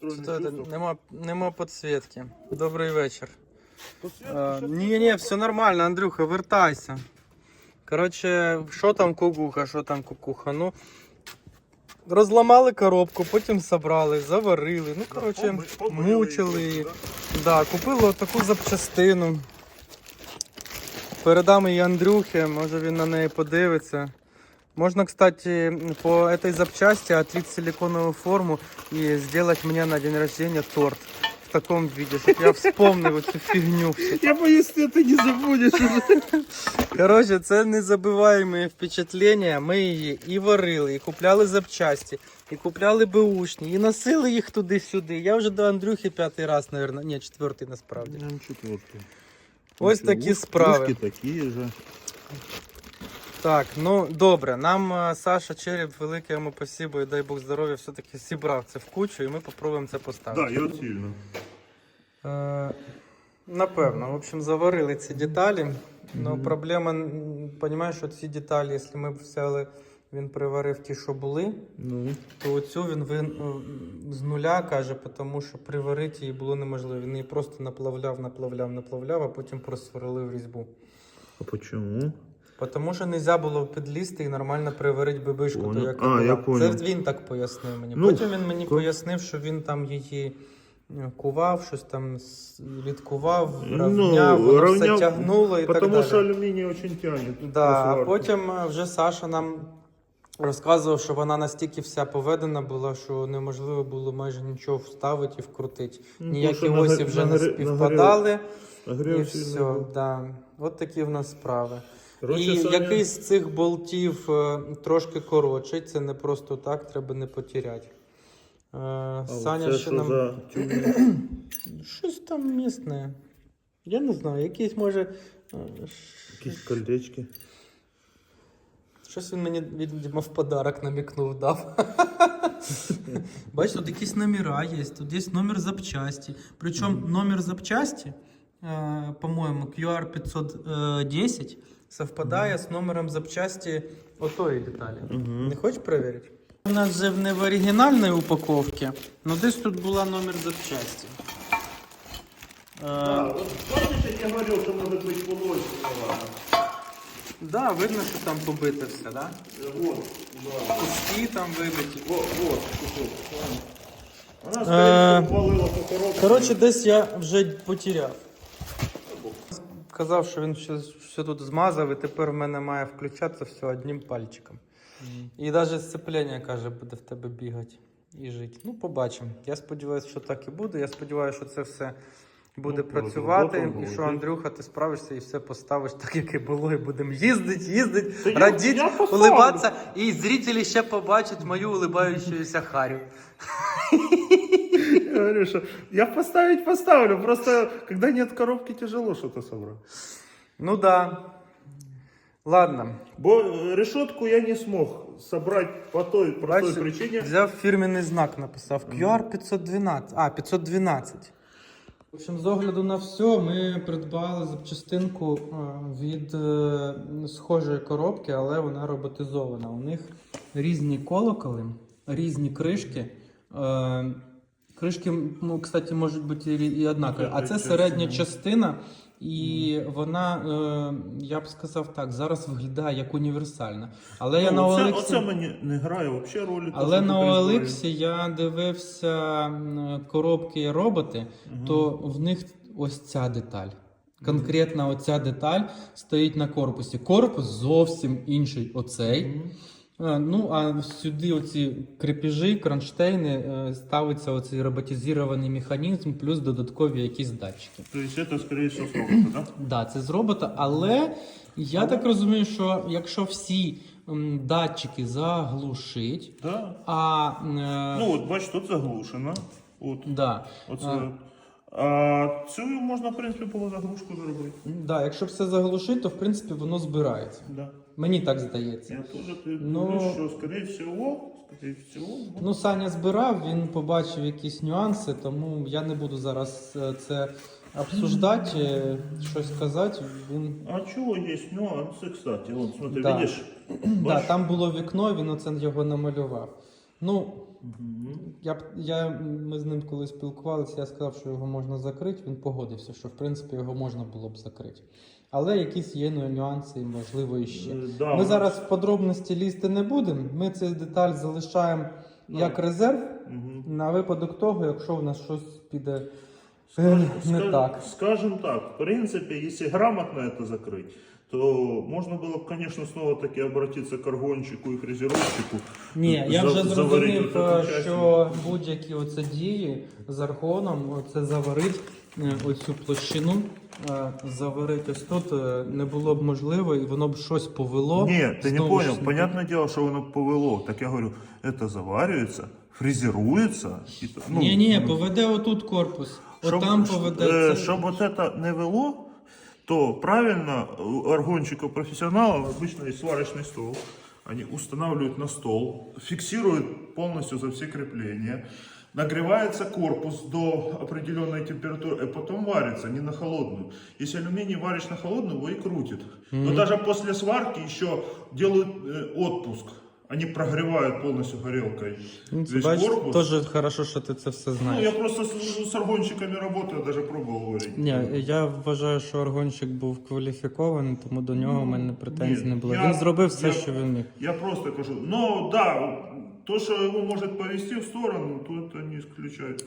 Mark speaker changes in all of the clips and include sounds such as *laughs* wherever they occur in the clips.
Speaker 1: чувствах.
Speaker 2: Нема, нема підсвітки. Добрий вечір. Е, ні, ні, все нормально, Андрюха, вертайся. Коротше, що там кукуха, що там кукуха? Ну, розламали коробку, потім собрали, заварили. Ну, коротше, мучили
Speaker 1: її, да?
Speaker 2: Да, купили таку запчастину. Передам її Андрюхі, може він на неї подивиться. Можна, кстати, по этой запчасти отлить силиконовую форму и сделать мне на день рождения торт в таком виде, чтобы я вспомнил эту фигню.
Speaker 1: Я боюсь, ты это не забудешь.
Speaker 2: Коротше, це незабиваємо впечатлення. Ми її і варили, і купляли запчасті, і купляли беушні, і носили їх туди-сюди. Я вже до Андрюхи п'ятий раз, мабуть, ні, четвертий насправді.
Speaker 1: Прям четвертый.
Speaker 2: Ось такі справи.
Speaker 1: Ушки такие же.
Speaker 2: Так, ну добре. Нам е, Саша Череп, велике йому спасибо і дай Бог здоров'я, все-таки зібрав це в кучу, і ми спробуємо це поставити.
Speaker 1: и вот сильно.
Speaker 2: Е, напевно, в общем, заварили ці деталі. Ну, проблема, що ці деталі, якщо ми б взяли, він приварив ті, що були,
Speaker 1: Ну,
Speaker 2: то оцю він, він е, з нуля каже, тому що приварити її було неможливо. Він її просто наплавляв, наплавляв, наплавляв, а потім просверлив різьбу.
Speaker 1: а почему?
Speaker 2: Тому що не можна було підлізти і нормально приварити бибишку,
Speaker 1: Понял.
Speaker 2: якої
Speaker 1: А, я понял.
Speaker 2: Це він так пояснив мені.
Speaker 1: Ну,
Speaker 2: Потім він мені
Speaker 1: ко-
Speaker 2: пояснив, що він там її е, кував, щось там відкував,
Speaker 1: Ну,
Speaker 2: равняв, воно
Speaker 1: равняв,
Speaker 2: все тягнуло і
Speaker 1: Потому
Speaker 2: так далі.
Speaker 1: алюминий очень тянет.
Speaker 2: Да, а потім е, вже Саша нам розказував, що вона настільки вся поведена була, що неможливо було майже нічого вставити і вкрутити.
Speaker 1: Ну,
Speaker 2: Ніякі
Speaker 1: тому
Speaker 2: осі
Speaker 1: нагорі-
Speaker 2: вже не
Speaker 1: нагорі-
Speaker 2: співпадали. І
Speaker 1: Нагрев
Speaker 2: все,
Speaker 1: сильно был.
Speaker 2: да. От такі в нас справи.
Speaker 1: Короче,
Speaker 2: і
Speaker 1: Саня-
Speaker 2: якийсь з цих болтів е, трошки коротший, це не просто так, треба не потеряти. Е,
Speaker 1: А
Speaker 2: Саня
Speaker 1: оце
Speaker 2: ще
Speaker 1: що
Speaker 2: нам
Speaker 1: за *clears throat*
Speaker 2: щось там місне. Я не знаю, якийсь може. е,
Speaker 1: Якісь колечки.
Speaker 2: Щось він мені видимо, в подарок намікнув дав. *laughs* Бачиш, тут якісь номера є, тут є номер запчасті. Причому номер запчасті, е, по-моєму, QR 510 совпадає з номером запчасті отої деталі. Не хочеш перевірити? У нас же не в оригінальній упаковці, але десь тут була номер запчасті. Е,
Speaker 1: помнишь, я тебе говорил, что может быть
Speaker 2: да, видно, що там побите все, да?
Speaker 1: Вот, да.
Speaker 2: Куски там вибиті.
Speaker 1: Вот, вот, кусок. Она,
Speaker 2: Е,
Speaker 1: по коробке.
Speaker 2: Коротше, десь я вже потеряв. Казав, що він все, все тут змазав, і тепер в мене має включатися все одним пальчиком. І навіть сцеплення, каже, буде в тебе бігати і жити. Ну, побачимо. Я сподіваюся, що так і буде. Я сподіваюся, що це все буде
Speaker 1: Ну,
Speaker 2: працювати, і що. Андрюха, ти справишся і все поставиш так, як і було, і будемо їздити, їздити, радіти, улибатися, і зрителі ще побачать мою улибаючуся Харю. *laughs*
Speaker 1: Я говорю, что я поставить поставлю, просто когда нет коробки, тяжело что-то собрать.
Speaker 2: Ну да. Ладно.
Speaker 1: Бо э, решетку я не смог собрать по той простой
Speaker 2: Бачиш,
Speaker 1: причине.
Speaker 2: Взяв фірменний знак, написав QR 512. А, 512. В общем, з огляду на все, ми придбали запчастинку е, від е, схожої коробки, але вона роботизована. У них різні колоколи, різні кришки. Е, Кришки, ну, кстати, можуть бути і і однакові. А це середня частина, і вона, е, я б сказав так, зараз виглядає як універсальна. Але я
Speaker 1: Ну,
Speaker 2: на
Speaker 1: оце,
Speaker 2: OLX...
Speaker 1: оце мені не грає взагалі ролі.
Speaker 2: Але на
Speaker 1: що
Speaker 2: OLX я дивився коробки і роботи, то в них ось ця деталь. Конкретно оця деталь стоїть на корпусі. Корпус зовсім інший оцей.
Speaker 1: Мгм.
Speaker 2: Ну, а сюди оці крепежі, кронштейни, е, ставиться оцей роботизований механізм, плюс додаткові якісь датчики.
Speaker 1: То есть это, скорее всего, с робота, да?
Speaker 2: Да, це з робота, але я так розумію, що якщо всі датчики заглушить,
Speaker 1: Да.
Speaker 2: а е,
Speaker 1: Ну от, бач, тут заглушено. От,
Speaker 2: да,
Speaker 1: оце.
Speaker 2: А.
Speaker 1: А цю можна, в принципі, було заглушку зробити.
Speaker 2: да, якщо все заглушить, то в принципі воно збирається.
Speaker 1: Да.
Speaker 2: Мені так здається.
Speaker 1: Я теж ти
Speaker 2: Ну-
Speaker 1: що, скорее всего, скорее всего, ну,
Speaker 2: Ну, Саня збирав, він побачив якісь нюанси, тому я не буду зараз е, це обсуждати, щось казати. Він
Speaker 1: А чего есть нюансы, кстати? Вот, смотри,
Speaker 2: Да.
Speaker 1: видишь?
Speaker 2: да, там було вікно, він оце його намалював. Ну, Я, я, ми з ним коли спілкувалися, я сказав, що його можна закрити. Він погодився, що в принципі його можна було б закрити Але якісь є ну, нюанси, і, можливо, іще.
Speaker 1: Е, да,
Speaker 2: Ми
Speaker 1: у
Speaker 2: зараз в подробності лізти не будемо. Ми цю деталь залишаємо
Speaker 1: Ну.
Speaker 2: як резерв
Speaker 1: Мгм.
Speaker 2: на випадок того, якщо в нас щось піде е,
Speaker 1: Скажем,
Speaker 2: не
Speaker 1: скажем-
Speaker 2: так.
Speaker 1: Скажем так, в принципе, если грамотно это закрыть, то можно было бы, конечно, снова-таки обратиться к аргончику и фрезеровщику.
Speaker 2: Ні, я
Speaker 1: За-
Speaker 2: вже
Speaker 1: заварить
Speaker 2: зрозумів,
Speaker 1: от эту
Speaker 2: е,
Speaker 1: часть.
Speaker 2: що будь-які оце дії з аргоном, це заварить е, оцю площину, е, заварить ось тут е, не було б можливо, і воно б щось повело.
Speaker 1: Нет, ты не
Speaker 2: Знову ж
Speaker 1: понял.
Speaker 2: таки.
Speaker 1: Понятное дело, что оно повело. Так я говорю, это заваривается, фрезеруется. И, то- ну,
Speaker 2: Ні, ні,
Speaker 1: ну,
Speaker 2: поведе отут корпус.
Speaker 1: Щоб,
Speaker 2: Отам
Speaker 1: щоб,
Speaker 2: поведе.
Speaker 1: е,
Speaker 2: це-
Speaker 1: щоб вот это не вело, то правильно у аргончиков профессионалов обычно есть сварочный стол. Они устанавливают на стол, фиксируют полностью за все крепления. Нагревается корпус до определенной температуры, и потом варится, не на холодную. Если алюминий варишь на холодную, его и крутит. Но даже после сварки еще делают э, отпуск. Они прогревают полностью горелкой
Speaker 2: Ну,
Speaker 1: весь
Speaker 2: бачиш,
Speaker 1: корпус.
Speaker 2: Теж хорошо, що ти це все
Speaker 1: Ну, я просто с, с аргончиками работаю, даже пробовал варить.
Speaker 2: Ні, я вважаю, що аргонщик був кваліфікований, тому до нього в мене претензій
Speaker 1: ні,
Speaker 2: не було.
Speaker 1: я-
Speaker 2: Він зробив все,
Speaker 1: я-
Speaker 2: що він міг.
Speaker 1: Я просто кажу, ну да, то, что его может повести в сторону, то это не исключает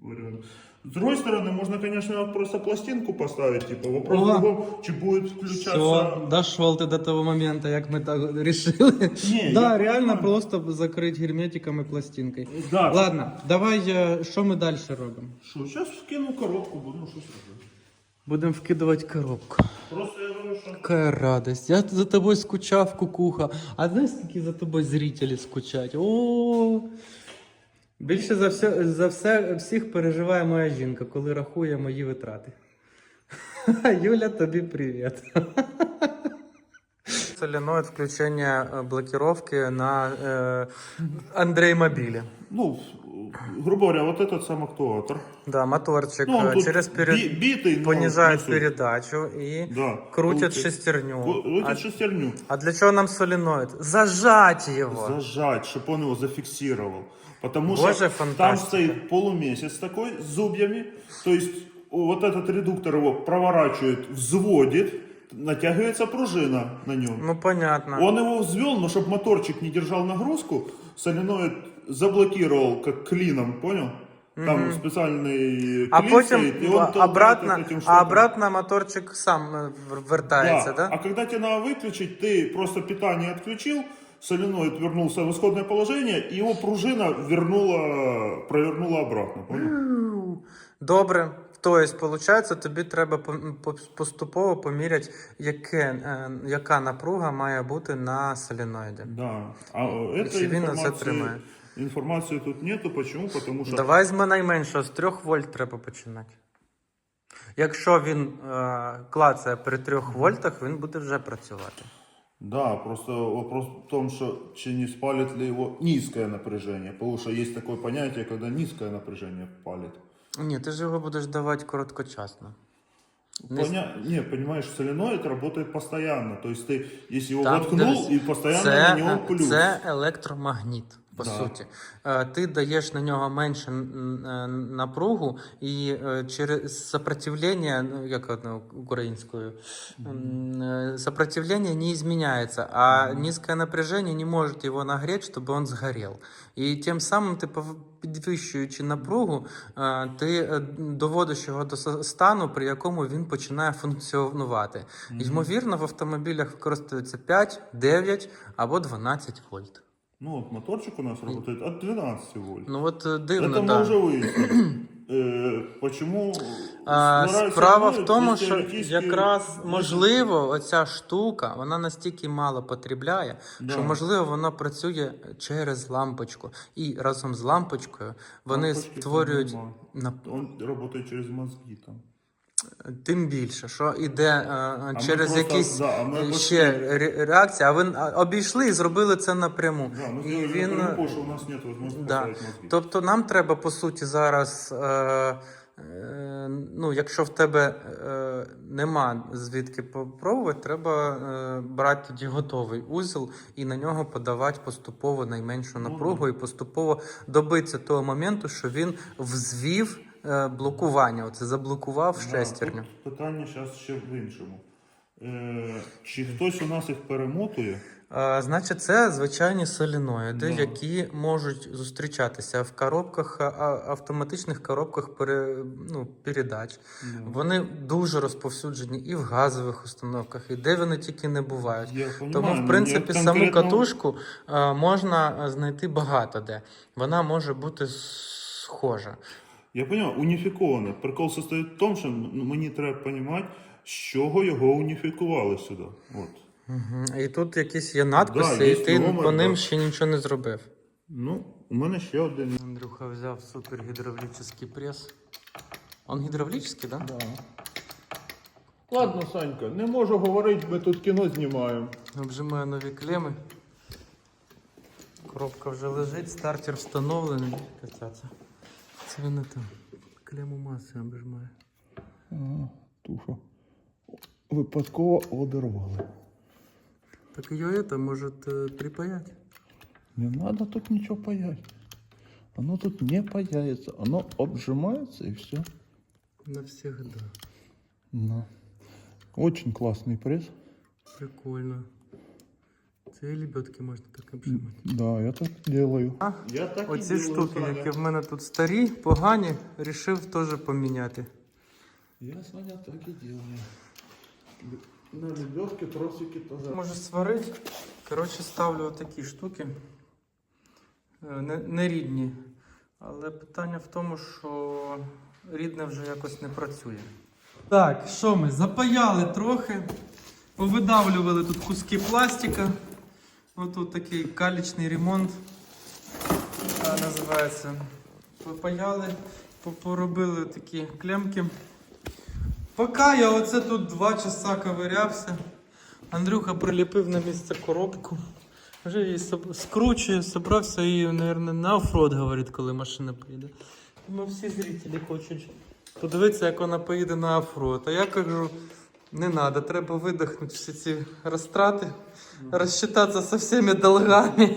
Speaker 1: вариант. С другой стороны, можно, конечно, просто пластинку поставить, типа, вопрос
Speaker 2: О!
Speaker 1: в другом, чи будет включаться...
Speaker 2: Все, дошел ти до того моменту, як ми так рішили.
Speaker 1: Ні,
Speaker 2: да,
Speaker 1: я
Speaker 2: реально
Speaker 1: понимаю.
Speaker 2: просто закрити герметиком і пластинкою.
Speaker 1: Да.
Speaker 2: Ладно, давай, е, що ми далі робимо?
Speaker 1: Что, сейчас вкину коробку, буду, ну что сразу.
Speaker 2: Будемо вкидувати коробку.
Speaker 1: Просто я говорю, что...
Speaker 2: Яка радость. Я за тобою скучав, кукуха. А знаєш, скільки за тобою зрителі скучать? О. Більше за все, за все всіх переживає моя жінка, коли рахує мої витрати. *laughs* Юля, тобі привіт. *laughs* Соляноид включення е, блокировки на е, Андрей мобілі.
Speaker 1: Ну, грубо говоря, вот этот сам актуатор.
Speaker 2: Да, моторчик
Speaker 1: Ну, он
Speaker 2: е,
Speaker 1: тут
Speaker 2: через перед...
Speaker 1: би- битый, но
Speaker 2: понижает
Speaker 1: не суть.
Speaker 2: передачу и
Speaker 1: Да,
Speaker 2: крутит
Speaker 1: крутит.
Speaker 2: шестерню.
Speaker 1: Крутит
Speaker 2: А,
Speaker 1: шестерню.
Speaker 2: а для чего нам соленоид? Зажать его.
Speaker 1: Зажать, чтобы он его зафиксировал. Потому
Speaker 2: Боже,
Speaker 1: что там
Speaker 2: фантастика.
Speaker 1: стоит полумесяц такой с зубьями. То есть вот этот редуктор его проворачивает, взводит, натягивается пружина на нем.
Speaker 2: Ну понятно.
Speaker 1: Он его взвел, но чтобы моторчик не держал нагрузку, соленоид заблокировал как клином, понял? Там специальный
Speaker 2: А
Speaker 1: клин
Speaker 2: потім
Speaker 1: стоит, и он
Speaker 2: а,
Speaker 1: толкает
Speaker 2: обратно,
Speaker 1: вот этим
Speaker 2: а
Speaker 1: штуком.
Speaker 2: обратно моторчик сам е, в- вертається, да?
Speaker 1: А когда тебе надо выключить, ты просто питание отключил, соленоид вернулся в исходное положение, и его пружина вернула, провернула обратно. Понял?
Speaker 2: Добре. Тобто, виходить, тобі треба по- по- поступово поміряти, яке, е, яка напруга має бути на соленоїді.
Speaker 1: Да. А э, этой
Speaker 2: Чи він на це
Speaker 1: информации,
Speaker 2: тримає?
Speaker 1: Информации тут нету. Почему? Потому что
Speaker 2: Давай з найменшого, з 3 вольт треба починати. Якщо він е, клацає при 3 вольтах, він буде вже працювати.
Speaker 1: Да, просто вопрос в том, что чи не спалит ли его низкое напряжение. Потому что есть такое понятие, когда низкое напряжение палит.
Speaker 2: Ні, ти ж його будеш давати короткочасно. Не з-
Speaker 1: Поня... Не, понимаешь, соленоид работает постоянно. То есть ты, если его
Speaker 2: Там,
Speaker 1: воткнул,
Speaker 2: дивись,
Speaker 1: и постоянно на него плюс.
Speaker 2: Це електромагніт, по
Speaker 1: Да.
Speaker 2: суті. Е, Ти даєш на нього менше е, напругу, і е, через сопротивлення, ну як українською, е, не изменяется, а низкое напряжение не может его нагреть, чтобы он сгорел. І тим самим ти підвищуючи напругу, ти доводиш його до стану, при якому він починає функціонувати. Ймовірно, в автомобілях використовується 5, 9 або 12 вольт.
Speaker 1: Ну вот моторчик у нас работает от 12 вольт.
Speaker 2: Ну от е, дивно,
Speaker 1: Это мы
Speaker 2: да.
Speaker 1: уже выяснили. Э, Почему
Speaker 2: А,
Speaker 1: нравится
Speaker 2: Справа
Speaker 1: соленоид,
Speaker 2: в тому,
Speaker 1: есть
Speaker 2: що
Speaker 1: теоретически-
Speaker 2: якраз можливо, оця штука вона настільки мало потребляє,
Speaker 1: Да.
Speaker 2: що можливо вона працює через лампочку. І разом з лампочкою вони
Speaker 1: Лампочки
Speaker 2: створюють
Speaker 1: там
Speaker 2: на
Speaker 1: Он работает через мозги там.
Speaker 2: тим більше, що іде е, через
Speaker 1: просто-
Speaker 2: якісь
Speaker 1: да, а ми
Speaker 2: ще ре- реакції, а ви обійшли і зробили це напряму.
Speaker 1: Да, мы
Speaker 2: і він
Speaker 1: напрямую, потому у нас нет
Speaker 2: Да.
Speaker 1: мозги.
Speaker 2: Тобто нам треба по суті зараз е, е, ну, якщо в тебе е, нема звідки попробувати, треба е, брати тоді готовий узел і на нього подавати поступово найменшу
Speaker 1: Ну,
Speaker 2: напругу і поступово добитися того моменту, що він взвів е, блокування. Оце заблокував
Speaker 1: Да,
Speaker 2: шестерню.
Speaker 1: тут Питання зараз ще в іншому. Е, чи хтось у нас їх перемотує?
Speaker 2: А, значить, це звичайні соліноїди,
Speaker 1: Да.
Speaker 2: які можуть зустрічатися в коробках, а- автоматичних коробках пере, ну, передач. Вони дуже розповсюджені і в газових установках, і де вони тільки не бувають.
Speaker 1: Я
Speaker 2: Тому,
Speaker 1: понімаю,
Speaker 2: в принципі,
Speaker 1: я
Speaker 2: саму
Speaker 1: конкретно-
Speaker 2: катушку можна знайти багато де. Вона може бути схожа.
Speaker 1: Я розумію, уніфіковане. Прикол состоїть в тому, що ну, мені треба розуміти, з чого його уніфікували сюди. От.
Speaker 2: Угу. І тут якісь є надписи,
Speaker 1: Да,
Speaker 2: і ти
Speaker 1: номер,
Speaker 2: по ним
Speaker 1: да.
Speaker 2: ще нічого не зробив.
Speaker 1: Ну, у мене ще один.
Speaker 2: Андрюха взяв супер гідравлічний прес. Он гідравлічний, так? Да?
Speaker 1: Да. Ладно, Санька, не можу говорити, ми тут кіно знімаємо.
Speaker 2: Обжимаю нові клеми. Коробка вже лежить, стартер встановлений. Катяться. Це не там. Клему маси обжимаю.
Speaker 1: Туша. Випадково одервали.
Speaker 2: Так ее это может э, припаять.
Speaker 1: Не надо тут ничего паять. Оно тут не паяется. Оно обжимается и все.
Speaker 2: Навсегда.
Speaker 1: Да. Очень классный пресс.
Speaker 2: Прикольно. Це і лебедки можна так обжимати.
Speaker 1: Да, я так делаю.
Speaker 2: А,
Speaker 1: Я так
Speaker 2: Оці штуки, які в мене тут старі, погані, рішив теж поміняти.
Speaker 1: Я, Саня, так и делаю. На лебедке тросики тоже.
Speaker 2: Може сварити. Коротше, ставлю такі штуки. Е, Не, не рідні. Але питання в тому, що рідне вже якось не працює. Так, що ми? Запаяли трохи, повидавлювали тут куски пластика. Отут такий калічний ремонт називається. Попаяли, поробили такі клемки. Поки я оце тут два часа ковирявся, Андрюха приліпив на місце коробку. Вже її скручує, собрався і, мабуть, на оффроад, говорить, коли машина поїде. Ми всі зрителі хочуть подивитися, як вона поїде на оффроад. А я кажу, не треба, треба видихнути всі ці розтрати, розчитатися зі всіми долгами.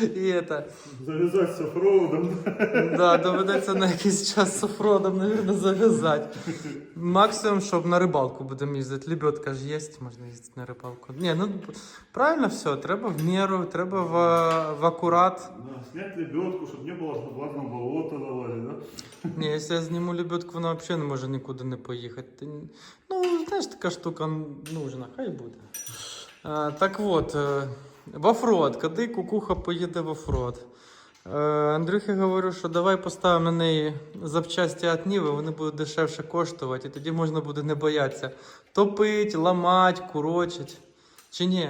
Speaker 2: І это,
Speaker 1: Завязать с оффроудом.
Speaker 2: Да, доведеться на якийсь час з офродом, мабуть, зав'язати. Максимум, щоб на рибалку будемо їздити. Лебедка ж є, можна їздити на рибалку. Ні, ну правильно все, треба в міру, треба в, в акурат.
Speaker 1: Да, снять лебедку, чтобы не было влажного болота залазить, да?
Speaker 2: Ні, якщо я зніму лебедку, вона взагалі не може нікуди не поїхати. Ти- Ну, знаєш, така штука нужна, хай буде. А, так от, е, в офрод, коли кукуха поїде в офрод. Андрюхі говорю, що давай поставимо на неї запчасті від Ніви, вони будуть дешевше коштувати, і тоді можна буде не боятися топити, ламати, курочити. Чи ні?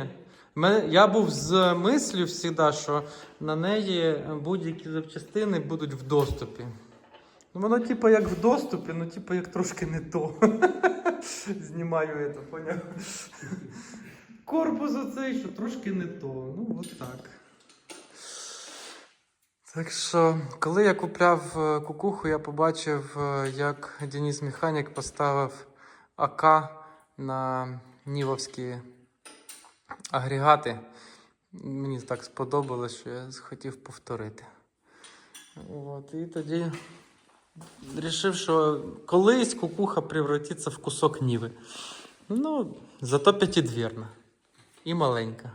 Speaker 2: Я був з мислю завжди, що на неї будь-які запчастини будуть в доступі. Ну, воно, типу, як в доступі, ну, типу, як трошки не то. *laughs* *laughs* Знімаю це, поняв? Корпус оцей, що трошки не то. Ну, от так. Так що, коли я купляв е, кукуху, я побачив, е, як Денис Механік поставив АК на Нівовські агрегати. Мені так сподобалось, що я хотів повторити. От, і тоді Рішив, що колись кукуха превратиться в кусок ніви. Ну, зато п'ятидвірна. І маленька.